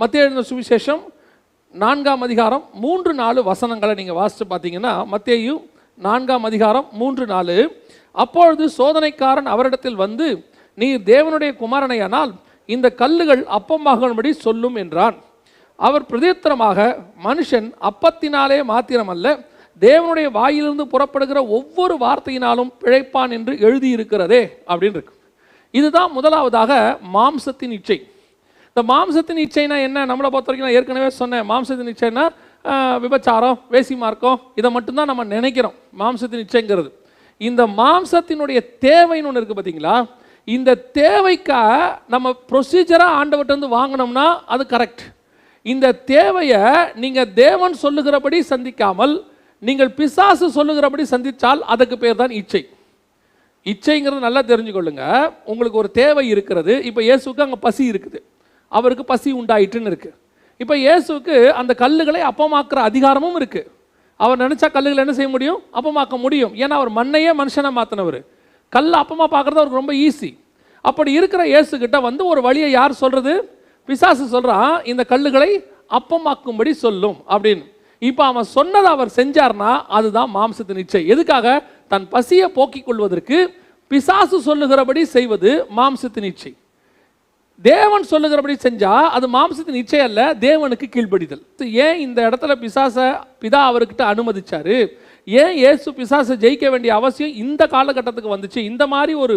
மத்திய எழுந்த சுவிசேஷம் நான்காம் அதிகாரம் மூன்று நாலு வசனங்களை நீங்கள் வாசித்து பார்த்தீங்கன்னா மத்தேயு நான்காம் அதிகாரம் மூன்று நாலு அப்பொழுது சோதனைக்காரன் அவரிடத்தில் வந்து நீர் தேவனுடைய குமாரனையானால் இந்த கல்லுகள் அப்பமாகும்படி சொல்லும் என்றான். அவர் பிரதித்திரமாக மனுஷன் அப்பத்தினாலே மாத்திரமல்ல தேவனுடைய வாயிலிருந்து புறப்படுகிற ஒவ்வொரு வார்த்தையினாலும் பிழைப்பான் என்று எழுதியிருக்கிறதே அப்படின்னு இருக்கு. இதுதான் முதலாவதாக மாம்சத்தின் இச்சை. இந்த மாம்சத்தின் இச்சைனா என்ன? நம்மளை பொறுத்த வரைக்கும் நான் ஏற்கனவே சொன்னேன். மாம்சத்தின் இச்சைனா விபச்சாரம் வேசி மார்க்கம் இதை மட்டும்தான் நம்ம நினைக்கிறோம். மாம்சத்தின் இச்சைங்கிறது இந்த மாம்சத்தினுடைய தேவைன்னு ஒன்று இருக்குது பார்த்தீங்களா இந்த தேவைக்காக நம்ம ப்ரொசீஜராக ஆண்டவர்கிட்ட வந்து வாங்கினோம்னா அது கரெக்ட் இந்த தேவையை நீங்கள் தேவன் சொல்லுகிறபடி சந்திக்காமல் நீங்கள் பிசாசு சொல்லுகிறபடி சந்தித்தால் அதுக்கு பேர் தான் இச்சை. இச்சைங்கிறது நல்லா தெரிஞ்சுக்கொள்ளுங்க. உங்களுக்கு ஒரு தேவை இருக்கிறது. இப்போ இயேசுக்கு அங்கே பசி இருக்குது. அவருக்கு பசி உண்டாயிட்டுன்னு இருக்குது இப்போ இயேசுக்கு அந்த கல்லுகளை அப்பமாக்குற அதிகாரமும் இருக்குது அவர் நினச்சா கல்லுகளை என்ன செய்ய முடியும்? அப்பமாக்க முடியும். ஏன்னா அவர் மண்ணையே மனுஷனை மாற்றினவர் கல் அப்பமாக பார்க்குறது அவருக்கு ரொம்ப ஈஸி அப்படி இருக்கிற இயேசுக்கிட்ட வந்து ஒரு வழியை யார் சொல்கிறது பிசாசு சொல்கிறான் இந்த கல்லுகளை அப்பமாக்கும்படி சொல்லும் அப்படின்னு. இப்போ அவன் சொன்னதை அவர் செஞ்சார்னா அதுதான் மாம்சத்தின் இச்சை எதுக்காக? தன் பசியை போக்கிக் கொள்வதற்கு பிசாசு சொல்லுகிறபடி செய்வது மாம்சத்தின் இச்சை தேவன் சொல்லுகிறபடி செஞ்சால் அது மாம்சத்தின் இச்சை அல்ல தேவனுக்கு கீழ்ப்படிதல். ஏன் இந்த இடத்துல பிசாச பிதா அவர்கிட்ட அனுமதிச்சாரு? ஏன் ஏசு பிசாசை ஜெயிக்க வேண்டிய அவசியம் இந்த காலகட்டத்துக்கு வந்துச்சு? இந்த மாதிரி ஒரு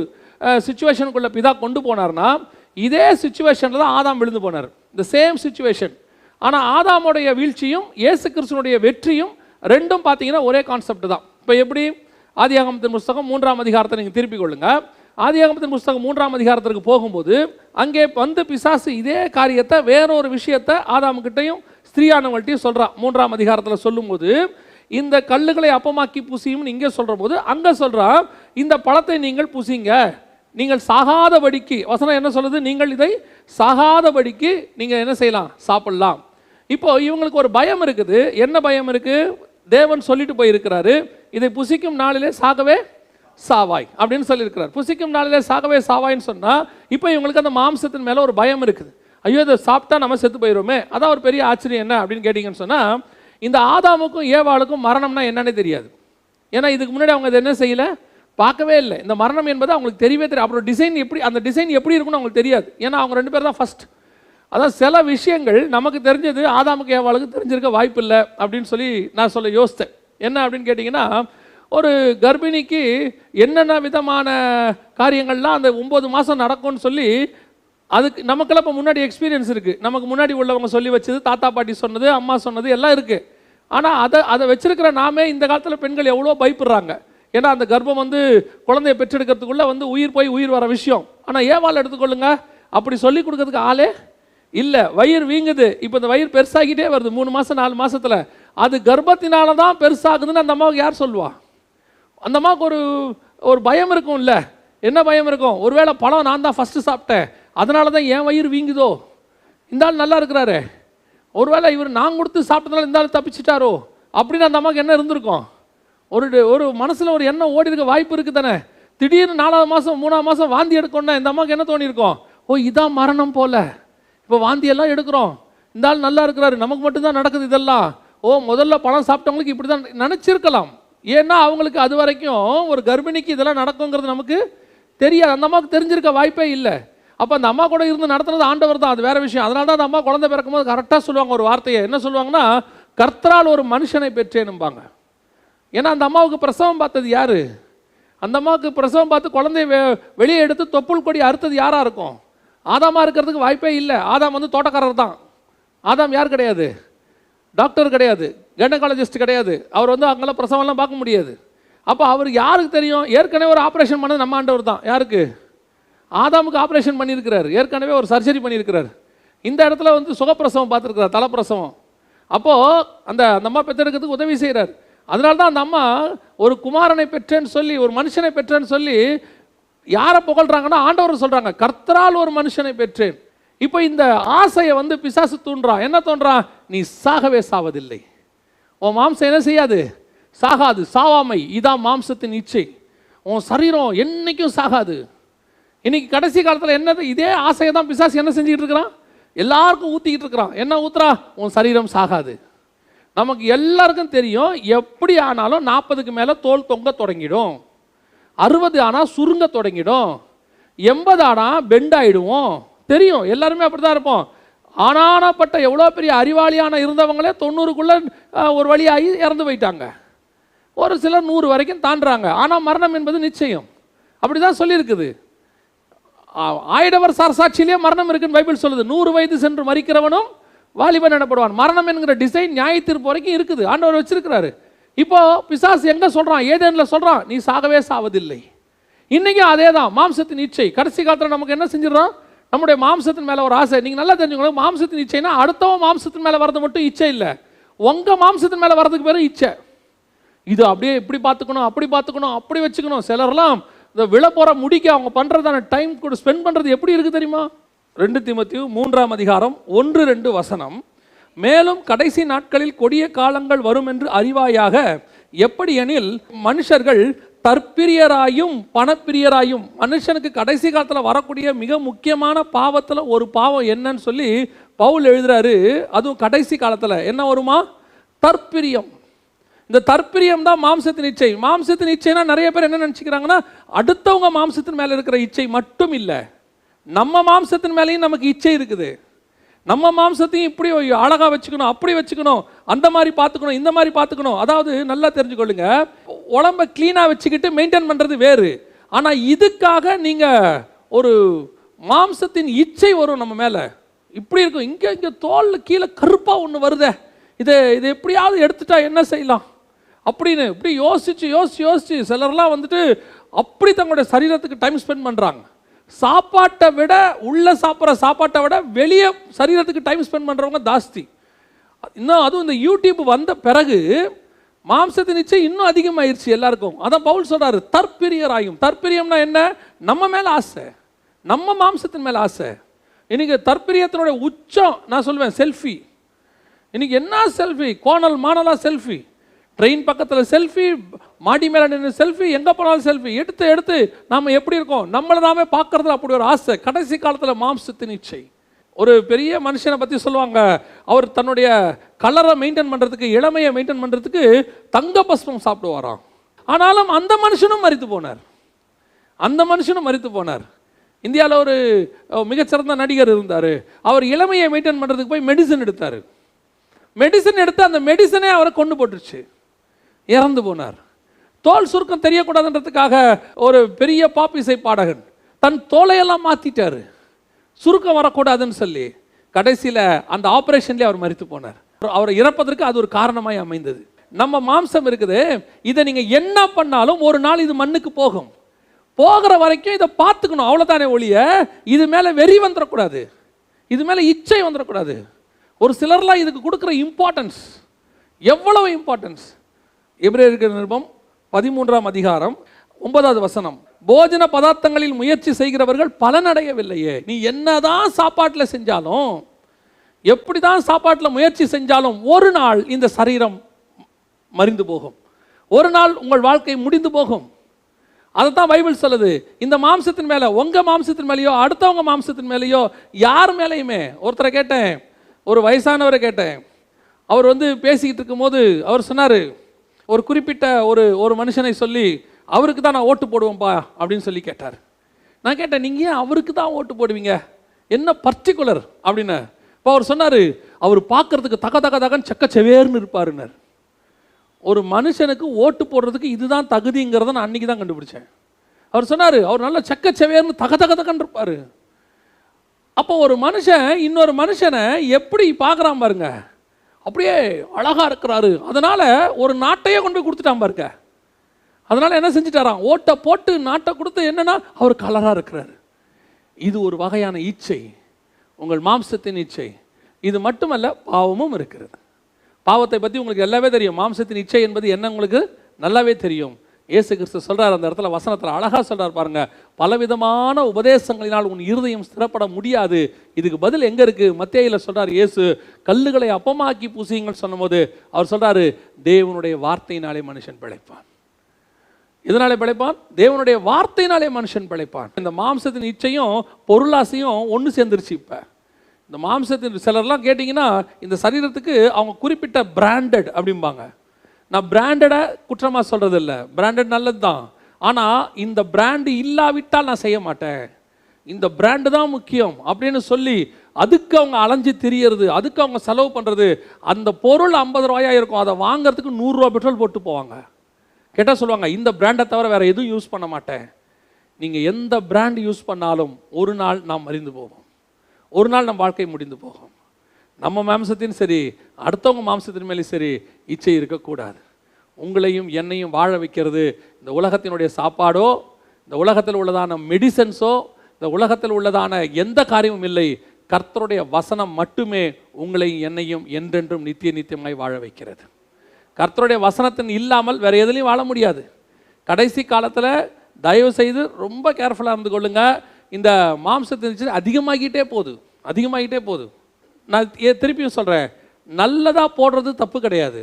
சுச்சுவேஷனுக்குள்ள பிதா கொண்டு போனார்னா இதே சுச்சுவேஷனில் தான் ஆதாம் விழுந்து போனார். இந்த சேம் சுச்சுவேஷன் ஆனால் ஆதாமுடைய வீழ்ச்சியும் ஏசு கிறிஸ்துனுடைய வெற்றியும் ரெண்டும் பார்த்தீங்கன்னா ஒரே கான்செப்ட் தான். இப்போ எப்படி? ஆதியாகமத்தின் புஸ்தகம் மூன்றாம் அதிகாரத்தை நீங்கள் திருப்பிக் கொள்ளுங்கள் ஆதியாகமத்தின் புஸ்தகம் மூன்றாம் அதிகாரத்திற்கு போகும்போது அங்கே வந்து பிசாசு இதே காரியத்தை வேறொரு விஷயத்தை ஆதாமுக்கிட்டையும் ஸ்திரீயானவங்கள்ட்டையும் சொல்கிறான் மூன்றாம் அதிகாரத்தில் சொல்லும்போது இந்த கல்லுகளை அப்பமாக்கி பூசியும்னு இங்கே சொல்கிற போது அங்கே சொல்கிறான் இந்த பழத்தை நீங்கள் பூசிங்க. நீங்கள் சாகாதபடிக்கு வசனம் என்ன சொல்லுது? நீங்கள் இதை சாகாதபடிக்கு நீங்கள் என்ன செய்யலாம்? சாப்பிட்லாம். இப்போ இவங்களுக்கு ஒரு பயம் இருக்குது. என்ன பயம் இருக்குது தேவன் சொல்லிட்டு போயிருக்கிறாரு. இதை புசிக்கும் நாளிலே சாகவே சாவாய் அப்படின்னு சொல்லியிருக்கிறார். புசிக்கும் நாளிலே சாகவே சாவாய்ன்னு சொன்னால் இப்போ இவங்களுக்கு அந்த மாம்சத்தின் மேலே ஒரு பயம் இருக்குது. ஐயோ இதை சாப்பிட்டா நம்ம செத்து போயிடுவோமே அதான் ஒரு பெரிய ஆச்சரியம் என்ன அப்படின்னு கேட்டிங்கன்னு சொன்னால் இந்த ஆதாமுக்கும் ஏவாளுக்கும் மரணம்னா என்னன்னே தெரியாது. ஏன்னா இதுக்கு முன்னாடி அவங்க இதை என்ன செய்யலை? பார்க்கவே இல்லை. இந்த மரணம் என்பது அவங்களுக்கு தெரியவே தெரியும் அப்புறம் டிசைன் எப்படி அந்த டிசைன் எப்படி இருக்குன்னு அவங்களுக்கு தெரியாது. ஏன்னா அவங்க ரெண்டு பேர் தான் ஃபர்ஸ்ட் அதான் சில விஷயங்கள் நமக்கு தெரிஞ்சது ஆதாமுக்கு ஏவாளுக்கு தெரிஞ்சிருக்க வாய்ப்பு இல்லை அப்படின்னு சொல்லி நான் சொல்ல யோசித்தேன். என்ன அப்படின்னு கேட்டிங்கன்னா ஒரு கர்ப்பிணிக்கு என்னென்ன விதமான காரியங்கள்லாம் அந்த ஒம்பது மாதம் நடக்கும்னு சொல்லி அதுக்கு நமக்கெல்லாம் இப்போ முன்னாடி எக்ஸ்பீரியன்ஸ் இருக்குது நமக்கு முன்னாடி உள்ளவங்க சொல்லி வச்சது தாத்தா பாட்டி சொன்னது அம்மா சொன்னது எல்லாம் இருக்குது ஆனால் அதை அதை வச்சிருக்கிற நாமே இந்த காலத்தில் பெண்கள் எவ்வளோ பயப்படுறாங்க. ஏன்னா அந்த கர்ப்பம் வந்து குழந்தைய பெற்றெடுக்கிறதுக்குள்ளே வந்து உயிர் போய் உயிர் வர விஷயம். ஆனால் ஏவால் எடுத்துக்கொள்ளுங்க. அப்படி சொல்லி கொடுக்கறதுக்கு ஆளே இல்லை. வயிறு வீங்குது. இப்போ இந்த வயிறு பெருசாகிட்டே வருது. மூணு மாதம் நாலு மாதத்தில் அது கர்ப்பத்தினால தான் பெருசாகுதுன்னு அந்த அம்மாவுக்கு யார் சொல்லுவா? அந்த அம்மாவுக்கு ஒரு ஒரு பயம் இருக்கும்ல. என்ன பயம் இருக்கும்? ஒருவேளை பழம் நான் தான் ஃபஸ்ட்டு சாப்பிட்டேன். அதனால தான் என் வயிறு வீங்குதோ? இந்த ஆள் நல்லா இருக்கிறாரு. ஒருவேளை இவர் நான் கொடுத்து சாப்பிட்டதுனால இந்த ஆள் தப்பிச்சிட்டாரோ? அப்படின்னு அந்த அம்மாவுக்கு என்ன இருந்திருக்கும்? ஒரு ஒரு மனசில் ஒரு எண்ணம் ஓடி இருக்க வாய்ப்பு இருக்குது தானே. திடீர்னு நாலாவது மாதம் மூணாவது மாதம் வாந்தி எடுக்கணும்னா இந்த அம்மாவுக்கு என்ன தோணியிருக்கும் ஓ இதான் மரணம் போல. இப்போ வாந்தியெல்லாம் எடுக்கிறோம். இந்த ஆள் நல்லா இருக்கிறாரு. நமக்கு மட்டும்தான் நடக்குது இதெல்லாம். ஓ முதல்ல பழம் சாப்பிட்டவங்களுக்கு இப்படி தான் நினச்சிருக்கலாம். ஏன்னா அவங்களுக்கு அது வரைக்கும் ஒரு கர்ப்பிணிக்கு இதெல்லாம் நடக்குங்கிறது நமக்கு தெரியாது. அந்த அம்மாவுக்கு தெரிஞ்சிருக்க வாய்ப்பே இல்லை. அப்போ அந்த அம்மா கூட இருந்து நடத்துனது ஆண்டவர் தான். அது வேற விஷயம். அதனால தான் அந்த அம்மா குழந்தை பிறக்கும்போது கரெக்டாக சொல்லுவாங்க ஒரு வார்த்தையை. என்ன சொல்லுவாங்கன்னா கர்த்தரால் ஒரு மனுஷனை பெற்றேனும்பாங்க. ஏன்னா அந்த அம்மாவுக்கு பிரசவம் பார்த்தது யார்? அந்த அம்மாவுக்கு பிரசவம் பார்த்து குழந்தைய வெ- வெளியே எடுத்து தொப்புள் கொடி அறுத்தது யாராக இருக்கும்? ஆதாமாக இருக்கிறதுக்கு வாய்ப்பே இல்லை. ஆதாம் வந்து தோட்டக்காரர் தான். ஆதாம் யார் கிடையாது? டாக்டர் கிடையாது. கைனகாலஜிஸ்ட் கிடையாது. அவர் வந்து அங்கெல்லாம் பிரசவம்லாம் பார்க்க முடியாது. அப்போ அவருக்கு யாருக்கு தெரியும்? ஏற்கனவே ஒரு ஆப்ரேஷன் பண்ணது நம்ம ஆண்டவர் தான். யாருக்கு? ஆதாமுக்கு ஆப்ரேஷன் பண்ணியிருக்கிறார். ஏற்கனவே ஒரு சர்ஜரி பண்ணியிருக்கிறார். இந்த இடத்துல வந்து சுகப்பிரசவம் பார்த்துருக்கிறார் தலைப்பிரசவம். அப்போது அந்த அந்த அம்மா பெற்றெடுக்கிறதுக்கு உதவி செய்கிறார் அதனால தான் அந்த அம்மா ஒரு குமாரனை பெற்றேன்னு சொல்லி ஒரு மனுஷனை பெற்றேன்னு சொல்லி யாரை புகழ்கிறாங்கன்னா ஆண்டவர் சொல்கிறாங்க கர்த்தரால் ஒரு மனுஷனை பெற்றேன். இப்போ இந்த ஆசையை வந்து பிசாசு தூண்டுறான் என்ன தோன்றான் நீ சாகவே சாவதில்லை. உன் மாம்சம் என்ன செய்யாது? சாகாது. சாவாமை. இதான் மாம்சத்தின் இச்சை. உன் சரீரம் என்னைக்கும் சாகாது. இன்னைக்கு கடைசி காலத்தில் என்னது? இதே ஆசையை தான் பிசாசு என்ன செஞ்சுக்கிட்டு இருக்கிறான்? எல்லாருக்கும் ஊற்றிக்கிட்டு இருக்கிறான். என்ன ஊத்துறா? உன் சரீரம் சாகாது. நமக்கு எல்லாருக்கும் தெரியும் எப்படி ஆனாலும் நாற்பதுக்கு மேலே தோல் தொங்க தொடங்கிடும். அறுபது ஆனால் சுருங்க தொடங்கிடும். எண்பது ஆனால் பெண்ட் ஆகிடுவோம் தெரியும். எல்லாருமே அப்படி தான் இருப்போம். ஆனானப்பட்ட எவ்வளோ பெரிய அறிவாளியான இருந்தவங்களே தொண்ணூறுக்குள்ளே ஒரு வழியாகி இறந்து போயிட்டாங்க. ஒரு சிலர் நூறு வரைக்கும் தாண்டுறாங்க. ஆனால் மரணம் என்பது நிச்சயம். அப்படி தான் சொல்லியிருக்குது. ஆ- ஆயிடவர் சாட்சியிலே மரணம் இருக்குன்னு பைபிள் சொல்லுது. நூறு வயது சென்று மறிக்கிறவனும் வாலிபன் எனப்படுவான். மரணம் என்கிற டிசைன் நியாய தீர்ப்பு வரைக்கும் இருக்குது. ஆண்டவர் வச்சிருக்கிறாரு. இப்போ பிசாஸ் எங்கே சொல்கிறான் ஏதேனில் சொல்கிறான் நீ சாகவே சாவதில்லை. இன்றைக்கும் அதே தான் மாம்சத்தின் இச்சை. கடைசி காலத்தில் நமக்கு என்ன செஞ்சிடறோம்? நம்முடைய மாம்சத்தின் மேலே ஒரு ஆசை. நீங்கள் நல்லா தெரிஞ்சுக்கணும் மாம்சத்தின் இச்சைனா அடுத்தவன் மாம்சத்தின் மேலே வரது மட்டும் இச்சை இல்லை. உங்கள் மாம்சத்தின் மேலே வரதுக்கு பேர் இச்சை. இது அப்படியே இப்படி பார்த்துக்கணும் அப்படி பார்த்துக்கணும் அப்படி வச்சுக்கணும். சிலர்லாம் இந்த விழ போகிற முடிக்க அவங்க பண்ணுறதான டைம் கூட ஸ்பெண்ட் பண்ணுறது எப்படி இருக்குது தெரியுமா? ரெண்டு திமத்தியும் மூன்றாம் அதிகாரம் ஒன்று ரெண்டு வசனம். மேலும் கடைசி நாட்களில் கொடிய காலங்கள் வரும் என்று அறிவாயாக எப்படி எனில் மனுஷர்கள் தற்பிரியராயும் பணப்பிரியராயும் மனுஷனுக்கு கடைசி காலத்தில் வரக்கூடிய மிக முக்கியமான பாவத்தில் ஒரு பாவம் என்னன்னு சொல்லி பவுல் எழுதுறாரு. அதுவும் கடைசி காலத்தில். என்ன வருமா? தற்பிரியம். இந்த தற்பிரியம் தான் மாம்சத்தின் இச்சை. மாம்சத்தின் இச்சைனா நிறைய பேர் என்ன நினச்சிக்கிறாங்கன்னா அடுத்தவங்க மாம்சத்தின் மேலே இருக்கிற இச்சை மட்டும் இல்லை. நம்ம மாம்சத்தின் மேலேயும் நமக்கு இச்சை இருக்குது. நம்ம மாம்சத்தையும் இப்படி அழகாக வச்சுக்கணும் அப்படி வச்சுக்கணும் அந்த மாதிரி பார்த்துக்கணும் இந்த மாதிரி பார்த்துக்கணும். அதாவது நல்லா தெரிஞ்சுக்கொள்ளுங்க. உடம்ப க்ளீனாக வச்சுக்கிட்டு மெயின்டைன் பண்ணுறது வேறு. ஆனால் இதுக்காக நீங்கள் ஒரு மாம்சத்தின் இச்சை வரும் நம்ம மேலே. இப்படி இருக்கும். இங்கே இங்கே தோலில் கீழே கருப்பாக ஒன்று வருதே. இதை இதை எப்படியாவது எடுத்துட்டா என்ன செய்யலாம்? அப்படின்னு இப்படி யோசிச்சு யோசிச்சு யோசிச்சு சிலர்லாம் வந்துட்டு அப்படி தங்களுடைய சரீரத்துக்கு டைம் ஸ்பெண்ட் பண்ணுறாங்க சாப்பாட்டை விட உள்ள சாப்பிட்ற சாப்பாட்டை விட வெளியே சரீரத்துக்கு டைம் ஸ்பெண்ட் பண்ணுறவங்க ஜாஸ்தி. இன்னும் அதுவும் இந்த யூடியூப் வந்த பிறகு மாம்சத்தின் நிச்சயம் இன்னும் அதிகமாயிருச்சு எல்லாருக்கும். அதான் பவுல் சொல்றாரு தற்பிரியராயும். தற்பிரியம்னா என்ன? நம்ம மேலே ஆசை. நம்ம மாம்சத்தின் மேலே ஆசை. இன்னைக்கு தற்பிரியத்தினுடைய உச்சம் நான் சொல்லுவேன் செல்ஃபி இன்னைக்கு என்ன செல்ஃபி கோணல் மானலா செல்ஃபி ட்ரெயின் பக்கத்தில் செல்ஃபி மாடி மேலே நின்று செல்ஃபி எங்கே போனாலும் செல்ஃபி எடுத்து எடுத்து நாம் எப்படி இருக்கோம்? நம்மளை நாமே பார்க்கறதுல அப்படி ஒரு ஆசை. கடைசி காலத்தில் மாம்சத்தின் இச்சை ஒரு பெரிய மனுஷனை பற்றி சொல்லுவாங்க. அவர் தன்னுடைய கலரை மெயின்டைன் பண்ணுறதுக்கு இளமையை மெயின்டைன் பண்ணுறதுக்கு தங்க பஸ்மம் சாப்பிடுவாராம். ஆனாலும் அந்த மனுஷனும் மறித்து போனார். அந்த மனுஷனும் மறித்து போனார். இந்தியாவில் ஒரு மிகச்சிறந்த நடிகர் இருந்தார். அவர் இளமையை மெயின்டைன் பண்ணுறதுக்கு போய் மெடிசன் எடுத்தார். மெடிசன் எடுத்து அந்த மெடிசனே அவரை கொண்டு போட்டுருச்சு. இறந்து போனார். தோல் சுருக்கம் தெரியக்கூடாதுன்றதுக்காக ஒரு பெரிய பாப்பிசை பாடகன் தன் தோலையெல்லாம் மாற்றிட்டாரு சுருக்கம் வரக்கூடாதுன்னு சொல்லி கடைசியில் அந்த ஆப்ரேஷன்லேயே அவர் மறித்து போனார். அவர் இறப்பதற்கு அது ஒரு காரணமாய் அமைந்தது. நம்ம மாம்சம் இருக்குது இதை நீங்கள் என்ன பண்ணாலும் ஒரு நாள் இது மண்ணுக்கு போகும். போகிற வரைக்கும் இதை பார்த்துக்கணும் அவ்வளோதானே ஒழிய இது மேலே வெறி வந்துடக்கூடாது இது மேலே இச்சை வந்துடக்கூடாது ஒரு சிலர்லாம் இதுக்கு கொடுக்குற இம்பார்ட்டன்ஸ் எவ்வளவு இம்பார்ட்டன்ஸ் எபிரேயருக்கு நிருபம் பதிமூன்றாம் அதிகாரம் ஒன்பதாவது வசனம். போஜன பதார்த்தங்களில் முயற்சி செய்கிறவர்கள் பலனடையவில்லையே. நீ என்னதான் சாப்பாட்டில் செஞ்சாலும் எப்படி தான் சாப்பாட்டில் முயற்சி செஞ்சாலும் ஒரு நாள் இந்த சரீரம் மறிந்து போகும். ஒரு நாள் உங்கள் வாழ்க்கை முடிந்து போகும். அதைத்தான் பைபிள் சொல்லுது. இந்த மாம்சத்தின் மேலே உங்கள் மாம்சத்தின் மேலேயோ அடுத்தவங்க மாம்சத்தின் மேலேயோ யார் மேலேயுமே ஒருத்தரை கேட்டேன் ஒரு வயசானவரை கேட்டேன். அவர் வந்து பேசிக்கிட்டு இருக்கும்போது அவர் சொன்னார் ஒரு குறிப்பிட்ட ஒரு ஒரு மனுஷனை சொல்லி அவருக்கு தான் நான் ஓட்டு போடுவேன்ப்பா அப்படின்னு சொல்லி கேட்டார். நான் கேட்டேன் நீங்கள் ஏன் அவருக்கு தான் ஓட்டு போடுவீங்க? என்ன பர்டிகுலர் அப்படின்னு. இப்போ அவர் சொன்னார் அவர் பார்க்கறதுக்கு தக்க தக்க தகன்னு செக்க செவேர்னு இருப்பாருன்னார். ஒரு மனுஷனுக்கு ஓட்டு போடுறதுக்கு இதுதான் தகுதிங்கிறத நான் அன்றைக்கி தான் கண்டுபிடிச்சேன். அவர் சொன்னார் அவர் நல்ல செக்க செவேர்னு தக தக தகன்னு இருப்பார். அப்போ ஒரு மனுஷன் இன்னொரு மனுஷனை எப்படி பார்க்குறான் பாருங்க. அப்படியே அழகாக இருக்கிறாரு. அதனால் ஒரு நாட்டையே கொண்டு போய் கொடுத்துட்டான் பாருங்க. அதனால் என்ன செஞ்சுட்டாராம்? ஓட்டை போட்டு நாட்டை கொடுத்து என்னென்னா அவர் கலராக இருக்கிறாரு. இது ஒரு வகையான இச்சை உங்கள் மாம்சத்தின் இச்சை இது மட்டுமல்ல பாவமும் இருக்கிறது. பாவத்தை பற்றி உங்களுக்கு எல்லாமே தெரியும். மாம்சத்தின் இச்சை என்பது என்ன உங்களுக்கு? நல்லாவே தெரியும். இயேசு கிறிஸ்து சொல்கிறார் அந்த இடத்துல வசனத்தில் அழகாக சொல்கிறார் பாருங்கள் பலவிதமான உபதேசங்களினால் உன் இருதயம் ஸ்திரப்பட முடியாது. இதுக்கு பதில் எங்கே இருக்குது மத்தியில் சொல்கிறார் இயேசு கல்லுகளை அப்பமாக்கி பூசியுங்கள் சொன்னபோது அவர் சொல்கிறாரு தேவனுடைய வார்த்தையினாலே மனுஷன் பிழைப்பான். இதனாலே பிழைப்பான்? தேவனுடைய வார்த்தையினாலே மனுஷன் பிழைப்பான். இந்த மாம்சத்தின் இச்சையும் பொருளாசையும் ஒன்று சேர்ந்துருச்சு இப்போ. இந்த மாம்சத்தின் சிலர்லாம் கேட்டிங்கன்னா இந்த சரீரத்துக்கு அவங்க குறிப்பிட்ட பிராண்டட் அப்படிம்பாங்க. நான் பிராண்டடை குற்றமாக சொல்கிறது இல்லை பிராண்டட் நல்லது தான் ஆனால் இந்த பிராண்டு இல்லாவிட்டால் நான் செய்ய மாட்டேன். இந்த பிராண்டு தான் முக்கியம் அப்படின்னு சொல்லி அதுக்கு அவங்க அலைஞ்சு திரியறது அதுக்கு அவங்க செலவு பண்ணுறது அந்த பொருள் ஐம்பது ரூபாயாக இருக்கும் அதை வாங்குறதுக்கு நூறுரூவா பெட்ரோல் போட்டு போவாங்க. கேட்டால் சொல்லுவாங்க இந்த பிராண்டை தவிர வேறு எதுவும் யூஸ் பண்ண மாட்டேன். நீங்கள் எந்த பிராண்ட் யூஸ் பண்ணாலும் ஒரு நாள் நாம் மறிந்து போவோம். ஒரு நாள் நம் வாழ்க்கை முடிந்து போகும். நம்ம மாம்சத்தின் சரி அடுத்தவங்க மாம்சத்தின் மேலே சரி இச்சை இருக்கக்கூடாது. உங்களையும் என்னையும் வாழ வைக்கிறது இந்த உலகத்தினுடைய சாப்பாடோ இந்த உலகத்தில் உள்ளதான மெடிசன்ஸோ இந்த உலகத்தில் உள்ளதான எந்த காரியமும் இல்லை கர்த்தருடைய வசனம் மட்டுமே உங்களையும் என்னையும் என்றென்றும் நித்திய நித்தியமாய் வாழ வைக்கிறது. கர்த்தருடைய வசனத்தின் இல்லாமல் வேறு எதுலையும் வாழ முடியாது. கடைசி காலத்தில் தயவு செய்து ரொம்ப கேர்ஃபுல்லாக இருந்து கொள்ளுங்கள் இந்த மாம்சத்தின் அதிகமாகிட்டே போகுது அதிகமாகிட்டே போகுது. நான் ஏ- திருப்பியும் சொல்கிறேன் நல்லதாக போடுறது தப்பு கிடையாது.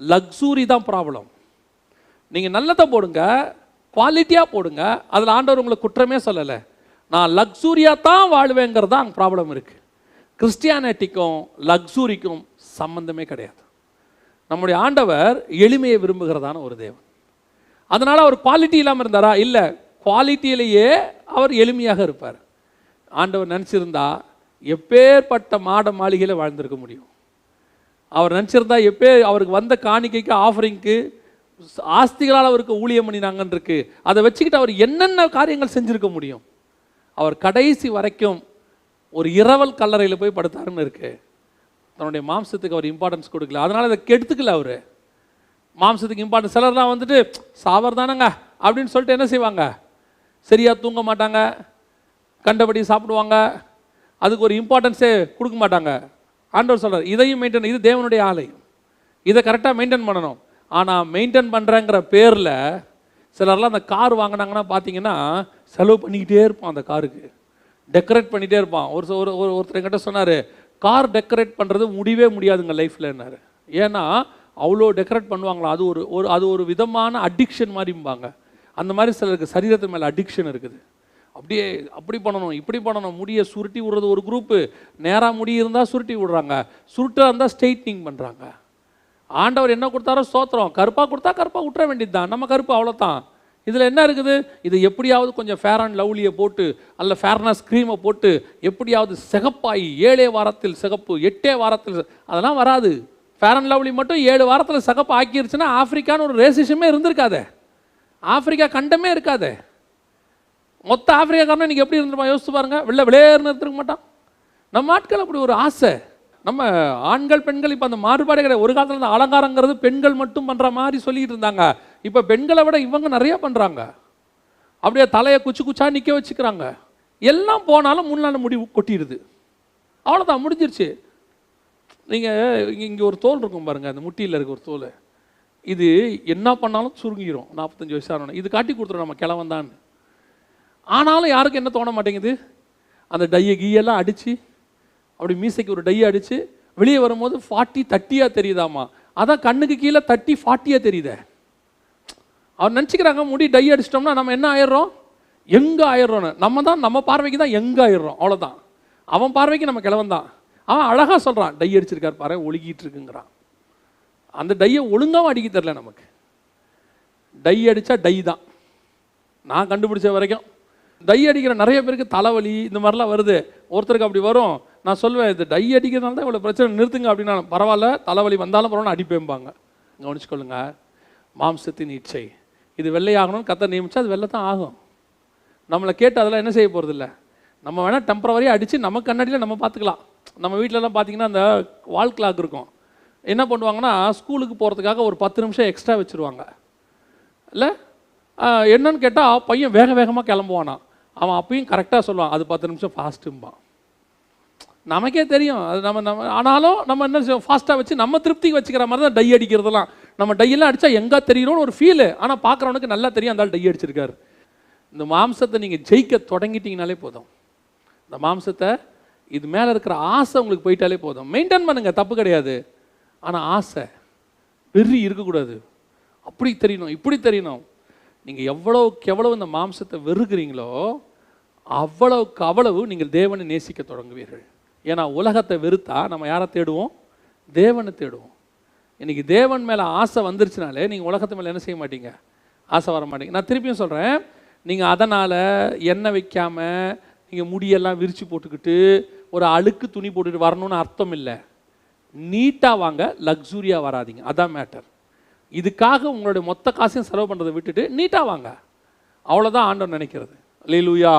லக்ஸூரி தான் ப்ராப்ளம் நீங்கள் நல்லதை போடுங்க குவாலிட்டியாக போடுங்க அதில் ஆண்டவர் உங்களை குற்றமே சொல்லலை. நான் லக்ஸூரியாக தான் வாழ்வேங்கிறது தான் அங்கே ப்ராப்ளம் இருக்குது கிறிஸ்டியானிட்டிக்கும் லக்ஸூரிக்கும் சம்மந்தமே கிடையாது. நம்முடைய ஆண்டவர் எளிமையை விரும்புகிறதான ஒரு தேவன். அதனால் அவர் குவாலிட்டி இல்லாமல் இருந்தாரா? இல்லை குவாலிட்டியிலேயே அவர் எளிமையாக இருப்பார். ஆண்டவர் நினச்சிருந்தா எப்பேற்பட்ட மாட மாளிகையில் வாழ்ந்திருக்க முடியும். அவர் நினச்சிருந்தா எப்பே அவருக்கு வந்த காணிக்கைக்கு ஆஃபரிங்க்கு ஆஸ்திகளால் அவருக்கு ஊழியம் பண்ணினாங்கன்னு இருக்கு அதை வச்சுக்கிட்டு அவர் என்னென்ன காரியங்கள் செஞ்சுருக்க முடியும்? அவர் கடைசி வரைக்கும் ஒரு இரவல் கல்லறையில் போய் படுத்தாருன்னு இருக்கு. தன்னுடைய மாம்சத்துக்கு அவர் இம்பார்ட்டன்ஸ் கொடுக்கல. அதனால் அதை கெடுத்துக்கல அவர். மாம்சத்துக்கு இம்பார்ட்டன்ஸ் சிலர்லாம் வந்துட்டு சாவர் தானங்க அப்படின்னு சொல்லிட்டு என்ன செய்வாங்க? சரியாக தூங்க மாட்டாங்க. கண்டபடி சாப்பிடுவாங்க. அதுக்கு ஒரு இம்பார்ட்டன்ஸே கொடுக்க மாட்டாங்க. ஆண்டவர் சொல்கிறார் இதையும் மெயின்டைன் இது தேவனுடைய ஆலை. இதை கரெக்டாக மெயின்டைன் பண்ணணும். ஆனால் மெயின்டைன் பண்ணுறேங்கிற பேரில் சிலர்லாம் அந்த கார் வாங்கினாங்கன்னா பார்த்தீங்கன்னா செலவு பண்ணிக்கிட்டே இருப்பான் அந்த காருக்கு டெக்கரேட் பண்ணிகிட்டே இருப்பான். ஒரு ஒரு ஒரு ஒருத்தர் என்கிட்ட சொன்னார் கார் டெக்கரேட் பண்ணுறது முடியவே முடியாதுங்க லைஃப்லன்னாரு ஏன்னா அவ்வளோ டெக்கரேட் பண்ணுவாங்களா? அது ஒரு ஒரு அது ஒரு விதமான அடிக்ஷன் மாதிரிம்பாங்க அந்த மாதிரி சிலருக்கு சரீரத்து மேலே அடிக்ஷன் இருக்குது. அப்படியே அப்படி பண்ணணும் இப்படி பண்ணணும். முடியை சுருட்டி விடுறது ஒரு குரூப்பு நேராக முடி இருந்தால் சுருட்டி விடுறாங்க. சுருட்டாக இருந்தால் ஸ்ட்ரெயிட்னிங் பண்ணுறாங்க ஆண்டவர் என்ன கொடுத்தாரோ சோத்திரம் கருப்பாக கொடுத்தா கருப்பாக விட்டுற வேண்டியது தான் நம்ம கருப்பு அவ்வளோதான் இதில் என்ன இருக்குது? இது எப்படியாவது கொஞ்சம் ஃபேர் அண்ட் லவ்லியை போட்டு அல்ல ஃபேர்னஸ் க்ரீமை போட்டு எப்படியாவது சிகப்பாகி ஏழே வாரத்தில் சிகப்பு எட்டே வாரத்தில் அதெல்லாம் வராது. ஃபேர் அண்ட் லவ்லி மட்டும் ஏழு வாரத்தில் சிகப்பு ஆக்கிருச்சுன்னா ஆஃப்ரிக்கான்னு ஒரு ரேசிஷமே இருந்திருக்காதே. ஆஃப்ரிக்கா கண்டமே இருக்காதே. மொத்த ஆப்பிரிக்காரனும் இன்னைக்கு எப்படி இருந்துருமா யோசிச்சு பாருங்க. வெளில விளையாடுன்னு இருந்திருக்க மாட்டான். நம்ம ஆட்கள் அப்படி ஒரு ஆசை. நம்ம ஆண்கள் பெண்கள் இப்போ அந்த மாறுபாடே கிடையாது. ஒரு காலத்தில் அந்த அலங்காரங்கிறது பெண்கள் மட்டும் பண்ணுற மாதிரி சொல்லிட்டு இருந்தாங்க. இப்போ பெண்களை விட இவங்க நிறையா பண்ணுறாங்க அப்படியே தலையை குச்சி குச்சா நிற்க வச்சுக்கிறாங்க. எல்லாம் போனாலும் முன்னால முடி கொட்டிடுது. அவ்வளோதான் முடிஞ்சிருச்சு. நீங்கள் இங்கே ஒரு தோல் இருக்கும் பாருங்கள் அந்த முட்டியில் இருக்க ஒரு தோல். இது என்ன பண்ணாலும் சுருங்கிரும். நாற்பத்தஞ்சு வயசு ஆனோன்னு இது காட்டி கொடுத்துரும் நம்ம கிழவன் தான். ஆனாலும் யாருக்கும் என்ன தோண மாட்டேங்குது? அந்த டையை கீயெல்லாம் அடித்து அப்படி மீசைக்கு ஒரு டையை அடித்து வெளியே வரும்போது ஃபார்ட்டி தட்டியாக தெரியுதாமா அதான் கண்ணுக்கு கீழே தட்டி ஃபார்ட்டியாக தெரியுதே. அவர் நினச்சிக்கிறாங்க முடி டை அடிச்சிட்டோம்னா நம்ம என்ன ஆயிடுறோம்? எங்கே ஆயிடுறோன்னு நம்ம தான் நம்ம பார்வைக்கு தான் எங்கே ஆயிடுறோம். அவ்வளோதான் அவன் பார்வைக்கு நம்ம கிழவன் தான். அவன் அழகாக சொல்கிறான் டை அடிச்சிருக்கார் பாரு ஒழுகிட்டு இருக்குங்கிறான் அந்த டையை ஒழுங்காகவும் அடிக்க தெரில நமக்கு. டை அடித்தா டை தான். நான் கண்டுபிடிச்ச வரைக்கும் டை அடிக்கிற நிறைய பேருக்கு தலைவலி இந்த மாதிரிலாம் வருது. ஒருத்தருக்கு அப்படி வரும். நான் சொல்லுவேன் இது டை அடிக்கிறதுனால தான் இவ்வளோ பிரச்சனை நிறுத்துங்க அப்படின்னா பரவாயில்ல தலைவலி வந்தாலும் பரவாயில்ல அடிப்பேம்பாங்க. கவனிச்சுக்கொள்ளுங்க. மாம்சத்தின் இச்சை. இது வெள்ளையாகணும்னு கத்த நியமிச்சா அது வெள்ளை தான் ஆகும். நம்மளை கேட்டு அதெல்லாம் என்ன செய்ய போகிறதில்ல நம்ம வேணால் டெம்பரவரியாக அடித்து நம்ம கண்ணாடியில் நம்ம பார்த்துக்கலாம். நம்ம வீட்டிலலாம் பார்த்தீங்கன்னா அந்த வால் கிளாக் இருக்கும். என்ன பண்ணுவாங்கன்னா ஸ்கூலுக்கு போகிறதுக்காக ஒரு பத்து நிமிஷம் எக்ஸ்ட்ரா வச்சுருவாங்க. இல்லை? என்னன்னு கேட்டால் பையன் வேக வேகமாக கிளம்புவானா அவன் அப்பயும் கரெக்டாக சொல்லுவான் அது பத்து நிமிஷம் ஃபாஸ்ட்டும்பான் நமக்கே தெரியும் அது நம்ம நம்ம ஆனாலும் நம்ம என்ன செய்வோம் ஃபாஸ்ட்டாக வச்சு நம்ம திருப்திக்கு வச்சுக்கிற மாதிரி தான் டை அடிக்கிறதெல்லாம். நம்ம டையெல்லாம் அடித்தா எங்கே தெரியணும்னு ஒரு ஃபீலு ஆனால் பார்க்குறவனுக்கு நல்லா தெரியும் அந்த ஆள் டை அடிச்சிருக்காரு. இந்த மாம்சத்தை நீங்கள் ஜெயிக்க தொடங்கிட்டீங்கனாலே போதும். இந்த மாம்சத்தை இது மேலே இருக்கிற ஆசை உங்களுக்கு போயிட்டாலே போதும். மெயின்டைன் பண்ணுங்கள் தப்பு கிடையாது. ஆனால் ஆசை வெறி இருக்கக்கூடாது. அப்படி தெரியணும் இப்படி தெரியணும். நீங்கள் எவ்வளவுக்கு எவ்வளவு இந்த மாம்சத்தை வெறுக்கிறீங்களோ அவ்வளவுக்கு அவ்வளவு நீங்கள் தேவனை நேசிக்க தொடங்குவீர்கள். ஏன்னா உலகத்தை வெறுத்தா நம்ம யாரை தேடுவோம்? தேவனை தேடுவோம். இன்னைக்கு தேவன் மேலே ஆசை வந்துருச்சுனாலே நீங்கள் உலகத்து மேலே என்ன செய்ய மாட்டீங்க? ஆசை வர மாட்டீங்க. நான் திருப்பியும் சொல்கிறேன் நீங்கள் அதனால் எண்ணெய் வைக்காமல் நீங்கள் முடியெல்லாம் விரித்து போட்டுக்கிட்டு ஒரு அழுக்கு துணி போட்டுட்டு வரணும்னு அர்த்தம் இல்லை. நீட்டாக வாங்க லக்ஸூரியாக வராதீங்க. அதான் மேட்டர் இதுக்காக உங்களுடைய மொத்த காசையும் செலவு பண்ணுறதை விட்டுட்டு நீட்டாக வாங்க. அவ்வளோதான் ஆண்டவர் நினைக்கிறது. லேலூயா